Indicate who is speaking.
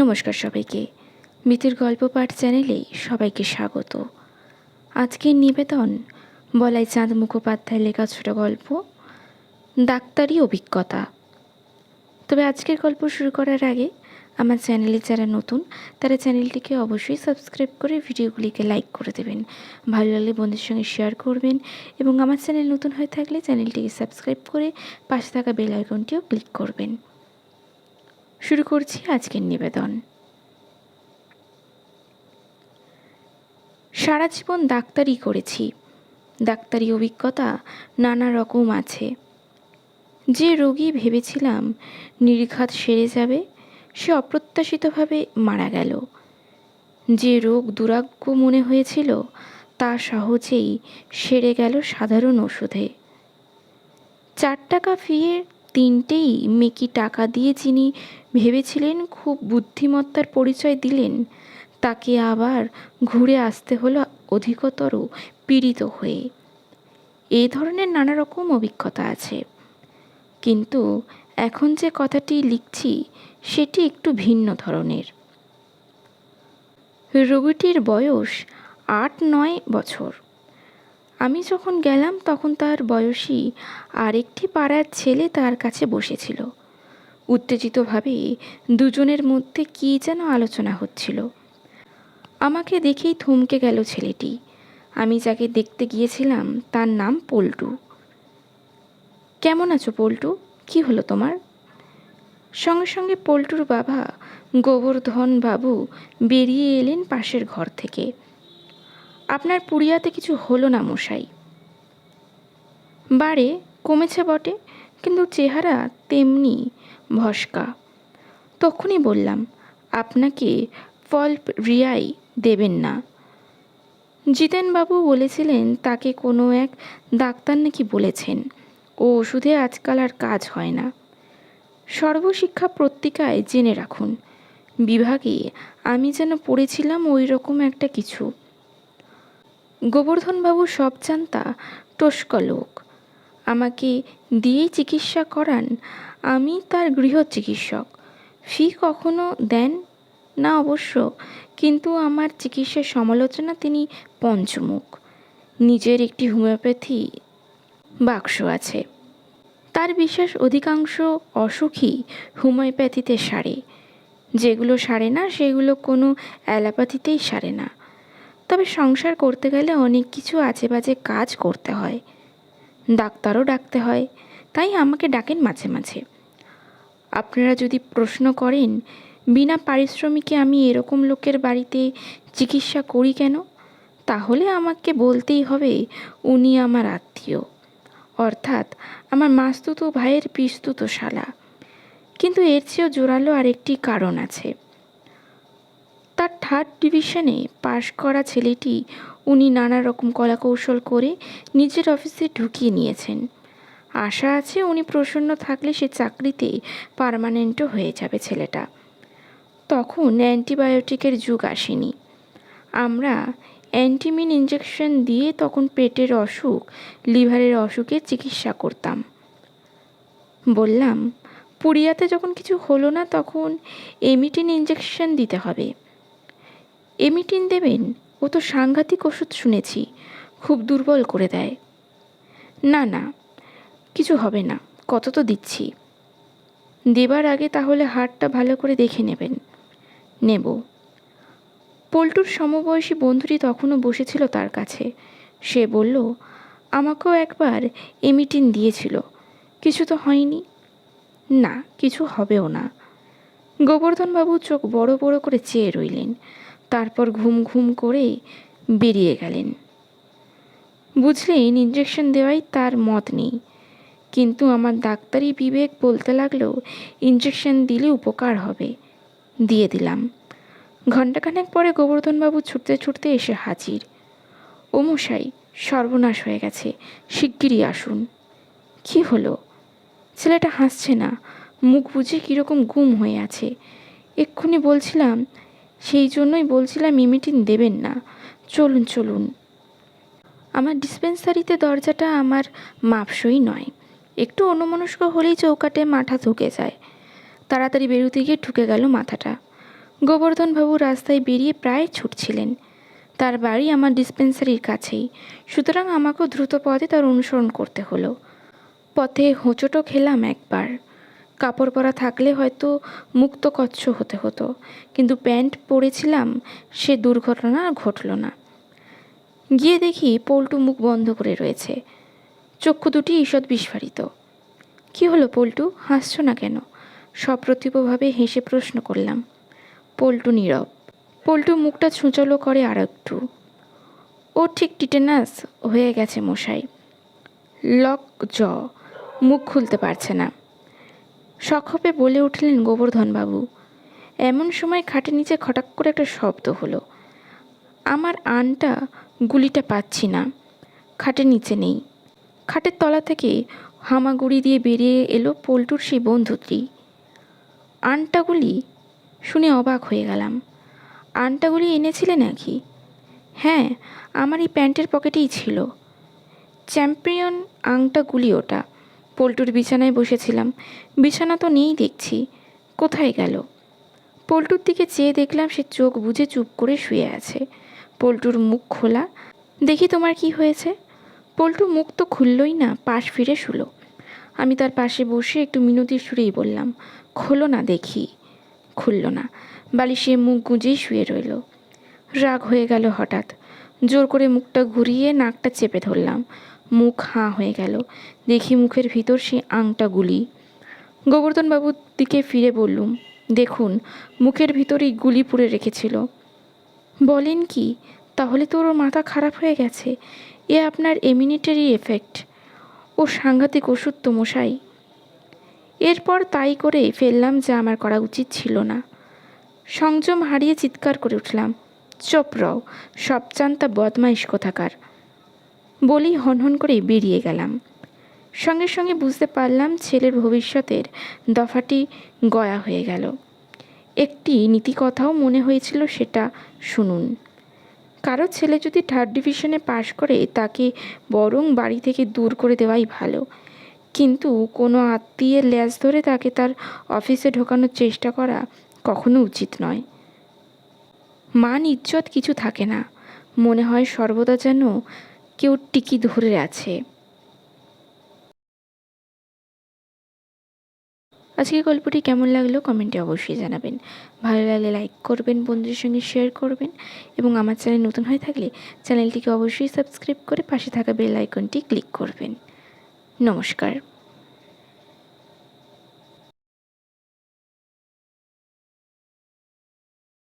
Speaker 1: নমস্কার সবাইকে। মিতির গল্প পাঠ চ্যানেলে সবাইকে স্বাগত। আজকের নিবেদন, বলাই চাঁদ মুখোপাধ্যায় লেখা ছোট গল্প, ডাক্তারি অভিজ্ঞতা। তবে আজকের গল্প শুরু করার আগে, আমার চ্যানেলে যারা নতুন, তারা চ্যানেলটিকে অবশ্যই সাবস্ক্রাইব করে ভিডিওগুলিকে লাইক করে দেবেন। ভালো লাগলে বন্ধুদের সঙ্গে শেয়ার করবেন এবং আমার চ্যানেল নতুন হয়ে থাকলে চ্যানেলটিকে সাবস্ক্রাইব করে পাশে থাকা বেল আইকনটিও ক্লিক করবেন। শুরু করছি আজকের নিবেদন। সারা জীবন ডাক্তারি করেছি। ডাক্তারি অভিজ্ঞতা নানা রকম আছে। যে রোগী ভেবেছিলাম নির্ঘাত সেরে যাবে, সে অপ্রত্যাশিতভাবে মারা গেল। যে রোগ দুরাগ্য মনে হয়েছিল, তা সহজেই সেরে গেল সাধারণ ওষুধে। চার টাকা ফিয়ে তিনটেই মেকি টাকা দিয়ে যিনি ভেবেছিলেন খুব বুদ্ধিমত্তার পরিচয় দিলেন, তাকে আবার ঘুরে আসতে হলো অধিকতর পীড়িত হয়ে। এই ধরনের নানা রকম অভিজ্ঞতা আছে। কিন্তু এখন যে কথাটি লিখছি, সেটি একটু ভিন্ন ধরনের। রোগীটির বয়স আট নয় বছর। আমি যখন গেলাম তখন তার বয়সী আরেকটি পাড়ার ছেলে তার কাছে বসেছিল। উত্তেজিতভাবে দুজনের মধ্যে কী যেন আলোচনা হচ্ছিল। আমাকে দেখেই থমকে গেল ছেলেটি। আমি যাকে দেখতে গিয়েছিলাম তার নাম পল্টু। কেমন আছো পল্টু? কি হলো তোমার? সঙ্গে সঙ্গে পল্টুর বাবা গোবর্ধন বাবু বেরিয়ে এলেন পাশের ঘর থেকে। আপনার পুড়িয়াতে কিছু হলো না, মশাই। বাড়ে, কমেছে বটে, কিন্তু চেহারা তেমনি ভস্কা। তখনই বললাম, আপনাকে ফল্প রিয়াই দেবেন না। জিতেনবাবু বলেছিলেন, তাকে কোনো এক ডাক্তার নাকি বলেছেন, ও ওষুধে আজকাল আর কাজ হয় না। সর্বশিক্ষা পত্রিকায় জেনে রাখুন, বিভাগে আমি যেন পড়েছিলাম ওই রকম একটা কিছু। গোবর্ধনবাবু সব জানতা টস্ক লোক। আমাকে দিয়েই চিকিৎসা করান, আমি তার গৃহ চিকিৎসক। ফি কখনো দেন? না অবশ্য, কিন্তু আমার চিকিৎসার সমালোচনা তিনি পঞ্চমুখ। নিজের একটি হোমিওপ্যাথি বাক্স আছে। তার বিশ্বাস অধিকাংশ অসুখই হোমিওপ্যাথিতে সারে। যেগুলো সারে না, সেগুলো কোনো অ্যালোপ্যাথিতেই সারে না। তবে সংসার করতে গেলে অনেক কিছু আজে বাজে কাজ করতে হয়। ডাক্তারও ডাকতে হয়, তাই আমাকে ডাকেন মাঝে মাঝে। আপনারা যদি প্রশ্ন করেন, বিনা পারিশ্রমিকে আমি এরকম লোকের বাড়িতে চিকিৎসা করি কেন? তাহলে আমাকে বলতেই হবে, উনি আমার আত্মীয়। অর্থাৎ, আমার মাস্তুতো ভাইয়ের পিস্তুতো শালা। কিন্তু এর চেয়েও জোরালো আরেকটি কারণ আছে। থার্ড ডিভিশনে পাশ করা ছেলেটি উনি নানা রকম কলাকৌশল করে নিজের অফিসে ঢুকিয়ে নিয়েছেন। আশা আছে উনি প্রসন্ন থাকলে সে চাকরিতে পারমানেন্টও হয়ে যাবে ছেলেটা। তখন অ্যান্টিবায়োটিকের যুগ আসেনি। আমরা অ্যান্টিমিন ইঞ্জেকশন দিয়ে তখন পেটের অসুখ, লিভারের অসুখের চিকিৎসা করতাম। বললাম পুরিয়াতে যখন কিছু হলো না তখন এমিটিন ইঞ্জেকশন দিতে হবে। এমিটিন দেবেন, ও তো সাংঘাতিক ওষুধ শুনেছি, খুব দুর্বল করে দেয়। না না, কিছু হবে না, কত তো দিচ্ছি। দেবার আগে তাহলে হাড়টা ভালো করে দেখে নেবেন। নেব। পল্টুর সমবয়সী বন্ধুটি তখনও বসেছিল তার কাছে। সে বলল, আমাকেও একবার এমিটিন দিয়েছিল, কিছু তো হয়নি? না, কিছু হবেও না। গোবর্ধনবাবু চোখ বড় বড় করে চেয়ে রইলেন। তারপর ঘুম ঘুম করে বেরিয়ে গেলেন। বুঝলেন ইঞ্জেকশন দেওয়াই তার মত নেই। কিন্তু আমার ডাক্তারি বিবেক বলতে লাগল ইঞ্জেকশন দিলে উপকার হবে। দিয়ে দিলাম। ঘণ্টাখানেক পরে গোবর্ধনবাবু ছুটতে ছুটতে এসে হাজির। ও মশাই সর্বনাশ হয়ে গেছে, শিগগিরই আসুন। কি হলো? ছেলেটা হাসছে না, মুখ বুঝে কীরকম গুম হয়ে আছে। এক্ষুনি বলছিলাম সেই জন্যই বলছিলাম ইমিটিন দেবেন না। চলুন চলুন। আমার ডিসপেন্সারিতে দরজাটা আমার মাপসই নয়। একটু অন্যমনস্ক হলেই চৌকাটে মাথা ঢুকে যায়। তাড়াতাড়ি বেরোতে গিয়ে ঢুকে গেল মাথাটা। গোবর্ধনবাবু রাস্তায় বেরিয়ে প্রায় ছুটছিলেন। তার বাড়ি আমার ডিসপেন্সারির কাছেই। সুতরাং আমাকেও দ্রুত পথে তার অনুসরণ করতে হলো। পথে হোঁচটও খেলাম একবার। কাপড় পরা থাকলে হয়তো মুক্ত কচ্ছ হতে হতো। কিন্তু প্যান্ট পরেছিলাম, সে দুর্ঘটনা ঘটল না। গিয়ে দেখি পল্টু মুখ বন্ধ করে রয়েছে। চক্ষু দুটি ঈষৎ বিস্ফারিত। কি হলো পল্টু? হাসছো না কেন? সপ্রতিভভাবে হেসে প্রশ্ন করলাম। পল্টু নীরব। পল্টু মুখটা ছুঁচলো করে আর একটু। ও ঠিক টিটেনাস হয়ে গেছে মশাই। লক জ। মুখ খুলতে পারছে না। সক্ষপে বলে উঠলেন গোবর্ধনবাবু, এমন সময় খাটের নিচে খটাক করে একটা শব্দ হলো। আমার আনটা গুলিটা পাচ্ছি না, খাটের নিচে নেই। খাটের তলা থেকে হামাগুড়ি দিয়ে বেরিয়ে এলো পল্টুর সেই বন্ধুটি আনটাগুলি শুনে অবাক হয়ে গেলাম। আনটাগুলি এনেছিলে নাকি? হ্যাঁ আমার এই প্যান্টের পকেটেই ছিল। চ্যাম্পিয়ন আংটাগুলি ওটা। পল্টুর বিছানায় বসেছিলাম। বিছানা তো নেই দেখছি। কোথায় গেল? পল্টুর দিকে চেয়ে দেখলাম সে চোখ বুজে চুপ করে শুয়ে আছে। পল্টুর মুখ খোলা। দেখি তোমার কি হয়েছে? পল্টু মুখ তো খুললই না, পাশ ফিরে শুলো। আমি তার পাশে বসে একটু মিনতি সুরেই বললাম, খোলো না দেখি। খুলল না। বালিশে মুখ গুঁজেই শুয়ে রইল। রাগ হয়ে গেল হঠাৎ। জোর করে মুখটা ঘুরিয়ে নাকটা চেপে ধরলাম। মুখ হাঁ হয়ে গেল। দেখি মুখের ভিতর সেই আংটা গুলি। গোবর্ধনবাবুর দিকে ফিরে বললুম, দেখুন, মুখের ভিতরেই গুলি পুড়ে রেখেছিল। বলেন কি, তাহলে তো ওর মাথা খারাপ হয়ে গেছে। এ আপনার এমিনিটারি এফেক্ট। ও সাংঘাতিক ওষুধ তো মশাই। এরপর তাই করে ফেললাম যা আমার করা উচিত ছিল না। সংযম হারিয়ে চিৎকার করে উঠলাম, চপ রও সব চান্তা বদমাইশ কোথাকার। বলেই হনহন করে বেরিয়ে গেলাম। সঙ্গে সঙ্গে বুঝতে পারলাম ছেলের ভবিষ্যতের দফাটি গয়া হয়ে গেল। একটি নীতিকথাও মনে হয়েছিল সেটা শুনুন। কারও ছেলে যদি থার্ড ডিভিশনে পাশ করে, তাকে বরং বাড়ি থেকে দূর করে দেওয়াই ভালো। কিন্তু কোনো আত্মীয়ের ল্যাজ ধরে তাকে তার অফিসে ঢোকানোর চেষ্টা করা কখনো উচিত নয়। মান ইজ্জত কিছু থাকে না। মনে হয় সর্বদা যেন কেউ টিকি ধরে আছে। আজকের গল্পটি কেমন লাগল কমেন্টে অবশ্যই জানাবেন। ভালো লাগলে লাইক করবেন, বন্ধুদের সঙ্গে শেয়ার করবেন এবং আমার চ্যানেল নতুন হয়ে থাকলে চ্যানেলটিকে অবশ্যই সাবস্ক্রাইব করে পাশে থাকা বেল আইকনটি ক্লিক করবেন। নমস্কার।